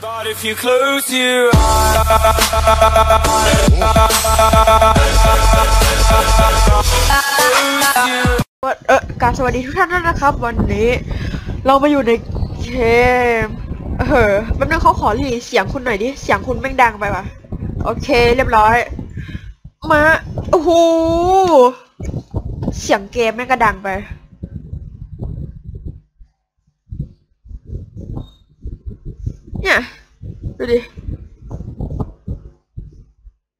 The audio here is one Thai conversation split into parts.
But if you close your eyes, วันเออกาบสวัสดีทุกท่านด้วยนะครับ วันนี้เรามาอยู่ในเกมเออแป๊บนึงเขาขอรีเสียงคุณหน่อยดิ เสียงคุณแม่งดังไปปะโอเค เรียบร้อย มา โอ้โห เสียงเกมแม่งก็ดังไป เนี่ยดูดิ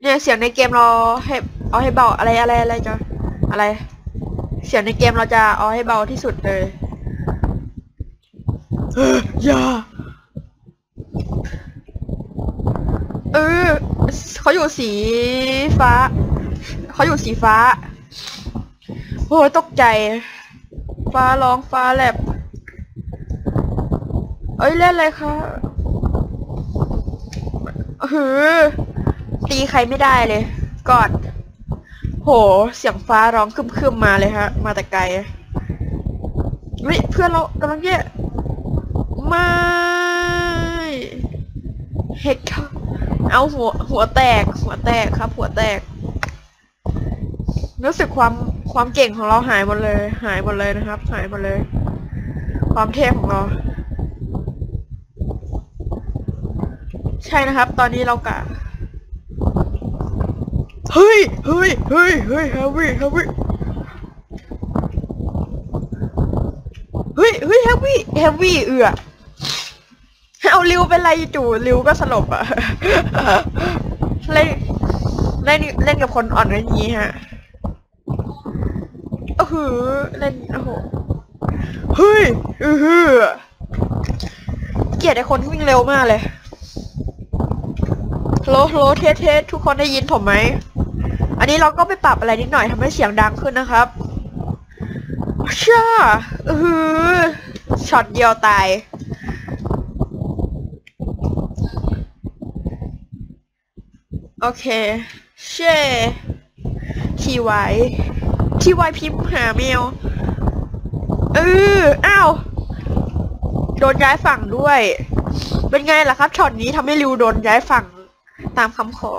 เนี่ยเสียงในเกมเราให้เอาให้เบาอะไรอะไรอะไรจออะไร เสียงในเกมเราจะเอาให้เบาที่สุดเลยเอออย่าเออเขาอยู่สีฟ้าเขาอยู่สีฟ้าโอ้ยตกใจ ฟ้าร้องฟ้าแลบเอ้ยเล่นอะไรคะ เฮือ ตีใครไม่ได้เลยกอดโห เสียงฟ้าร้องคึมๆมาเลยฮะ มาแต่ไกลเฮ้ยเพื่อนเรากำลังแย่ไม่เฮ็ดเขาเอาหัวหัวแตก หัวแตกครับ หัวแตก รู้สึกความความเก่งของเราหายหมดเลย หายหมดเลยนะครับ หายหมดเลย ความเท่ของเรา ช่นะครับ ตอนนี้เรากะเฮ้ยเฮ้ยเฮ้ยเฮ้ยเฮฟวี่เฮฟวี่เฮ้ยเฮ้ยเฮฟวี่เฮฟวี่เอือเอาริวเป็นไรจู่ริวก็สลบอะเล่นเล่นเล่นกับคนอ่อนกันอย่างนี้ฮะโอ้โหเล่นโอ้โหเฮ้ยเออหือเกลียดไอ้คนที่วิ่งเร็วมากเลย โลโลเทสเทสทุกคนได้ยินผมไหม อันนี้เราก็ไปปรับอะไรนิดหน่อยทำให้เสียงดังขึ้นนะครับช่าเออช็อตเดียวตาย โอเค เช่ทีไวทีไวพิมพ์หาแมวเอออ้าวโดนย้ายฝั่งด้วย เป็นไงล่ะครับช็อตนี้ทำให้ริวโดนย้ายฝั่ง ตามคำขอ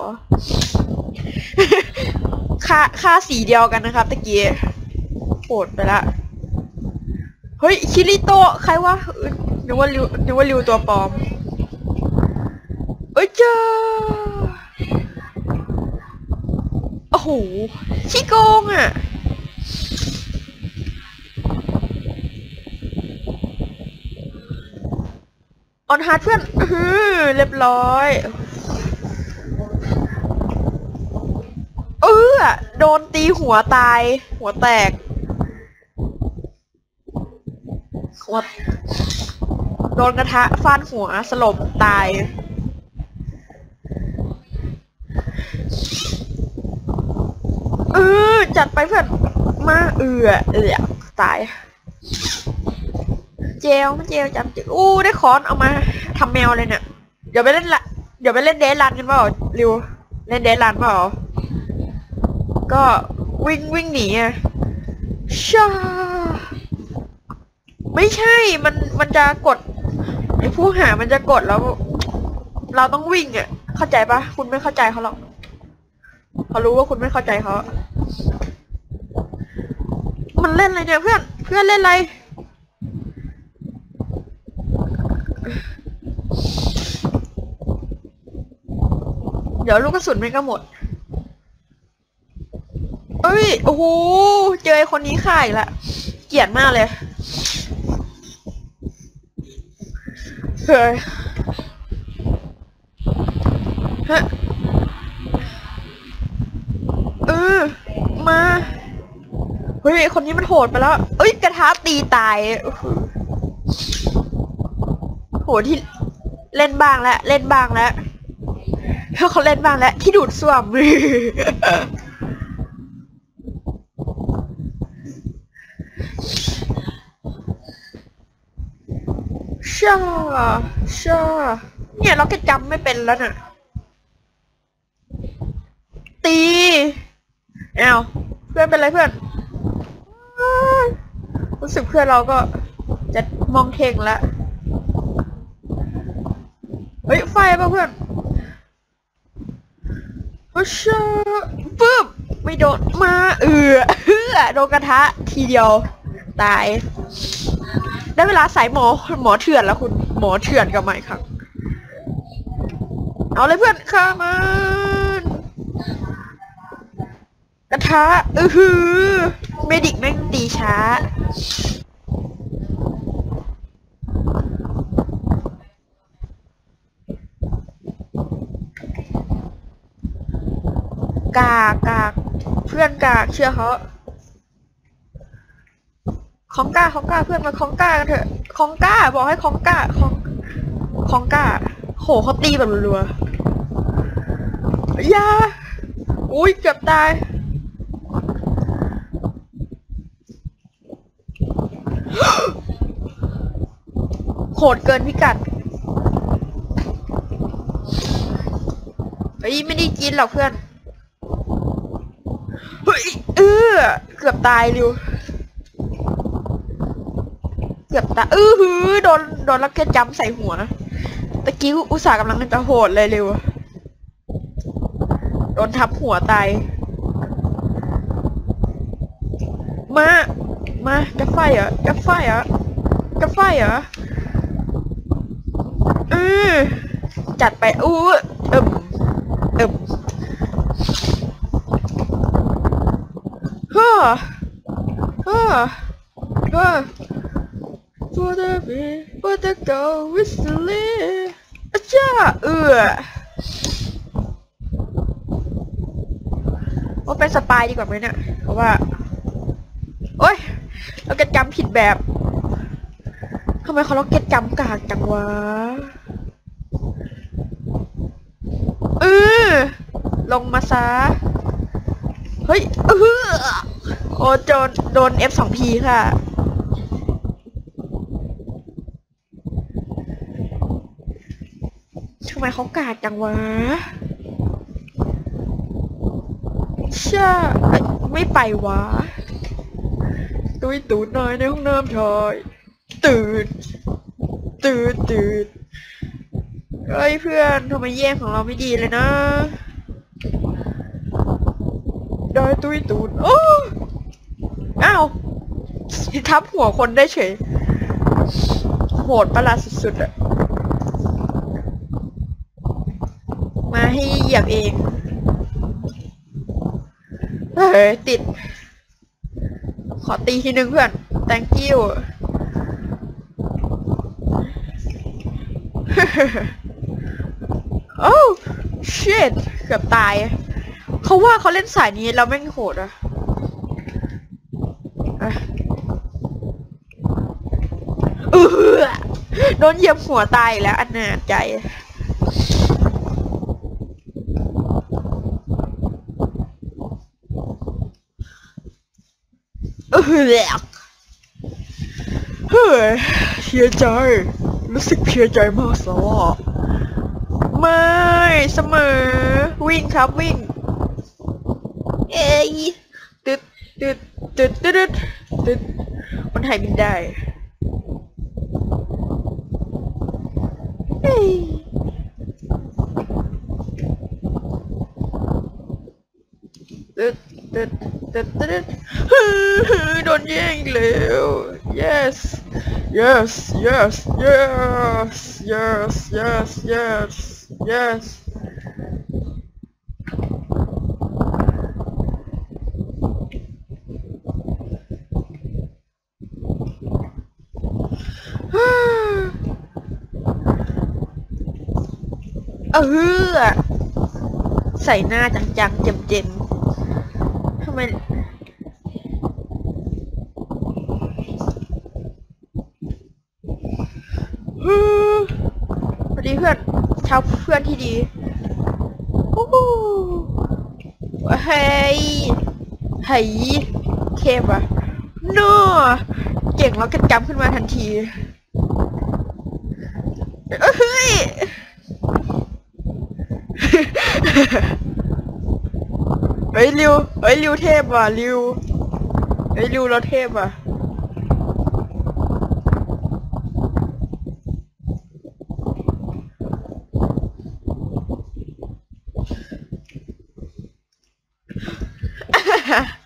ค่าค่าสีเดียวกันนะครับตะกี้โหดไปละ เฮ้ย คิริโตะใครวะเอ้ยนึกว่าริวนึกว่าริวตัวปลอม เอ้ยเจ้าโอ้โหขี้โกงอะออนฮาร์ดเพื่อนอื้อหือเรียบร้อย ออโดนตีหัวตาย หัวแตก หัว โดนกระทะฟาดหัวสลบตาย เออจัดไปเพื่อนมาเอือเอือตาย เจลมันเจลจำเจลอู้ได้คอนเอามาทำแมวเลยเนี่ยเดี๋ยวไปเล่นละเดี๋ยวไปเล่นเดรันกันเปล่าริวเล่นเดรันเปล่า ก็วิ่งวิ่งหนีอะชาไม่ใช่มันมันจะกดไอ้ผู้หามันจะกดแล้ว เราต้องวิ่งอะ เข้าใจปะคุณไม่เข้าใจเขาหรอกเขารู้ว่าคุณไม่เข้าใจเขา มันเล่นอะไรเนี่ยเพื่อน เพื่อนเล่นอะไรเดี๋ยวลูกกระสุนมันก็หมด เอ้ย โอ้โห เจอคนนี้ข่าอีกละ เกลียดมากเลย เฮ้ยฮะเออ มา เฮ้ย คนนี้มันโหดไปแล้ว เอ้ย กระทะตีตายโอ้โหที่เล่นบ้างแล้ว เล่นบ้างแล้วเขาเล่นบ้างแล้ว ที่ดูดซ่วม ชาชาเนี่ยเราแค่จำไม่เป็นแล้วน่ะ ตีอ้าเพื่อนเป็นไรเพื่อน รู้สึกเพื่อนเราก็จะมองเทงล้วเฮ้ย ไฟป่ะเพื่อนโอ้ชาปึ๊บไม่โดนมา เออเฮือโดนกระทะทีเดียว ตาย ได้เวลาสายหมอหมอเถื่อนแล้วคุณหมอเถื่อนกับใหม่ครับ เอาเลยเพื่อนข้ามันกระทะอือหือเมดิกแม่งตีช้า กากกากเพื่อนกากเชื่อเขา ของก้าของก้าเพื่อนมาของก้ากันเถอะของก้า บอกให้ของก้าของของก้า โหเขาตีแบบรัวๆยาอุ้ยเกือบตายโหดเกินพิกัดเฮ้ยไม่ได้กินหรอกเพื่อน เฮ้ยเออเกือบตายเร็ว เกือบตายเออหือโดนโดนลักเก็ตจัมใส่หัวตะกี้อุตส่าห์กำลังจะโหดเลยเร็วโดนทับหัวตายมามาจะไฟเหรอจะไฟเหรอจะไฟเหรอเออจัดไปอู้เอิมเอิมฮ่าฮ่าฮ่า For the bee, for the go whistling อาจ้าเออว่าเป็นสปายดีกว่าไหมเนี่ยเพราะว่า โอ๊ยเราเก็ตจำผิดแบบทำไมเขาล็อกเก็ตจำกากจังวะเออลงมาซะเฮ้ยเออโอ้โดนโดน F2P ค่ะ ทำ ไมเขากาดจังวะเช่าเอ้ยไม่ไปวะตุ้ยตูดน่อยในห้องน้ำชอยตื่นตื่นตื่นเฮ้ยเพื่อนทำไมแย่งของเราไม่ดีเลยนะได้ตุ้ยตูดโอ้อ้าวทับหัวคนได้เฉยโหดประหลาดสุดๆอะมาให้เห ยียบเองเฮ้ยติด ขอตีทีนึงเพื่อน thank you โอ้ shit เกือบตาย เขาว่าเขาเล่นสายนี้แล้วแม่งโหดอะอะเออโดนเหยียบหัวตายแล้วอันนาจใจ เออ แหลกเฮ้ยเสียใจ รู้สึกเสียใจมากสวะไม่เสมอ วิ่งครับวิ่ง เอ้ยตึดตึดตึดตึดตึดตึ๊ดมันหายบินได้เฮ้ยตึ๊ดตึ๊ด ตึ๊ดตึ๊ดโดนแย่งแล้ว yes yes yes yes yes yes yes yes เออใส่หน้าจังๆเจ็มๆำไมฮึสวัสดีเพื่อน ชาวเพื่อนที่ดีโอ้โหเฮ้ยเฮ้ยเทพอะโน่เก่งแล้วก็จำขึ้นมาทันทีเฮ้ย เอ้ยริวเอ้ยริวเทพว่ะริวเอ้ยริวเราเทพว่ะฮ่า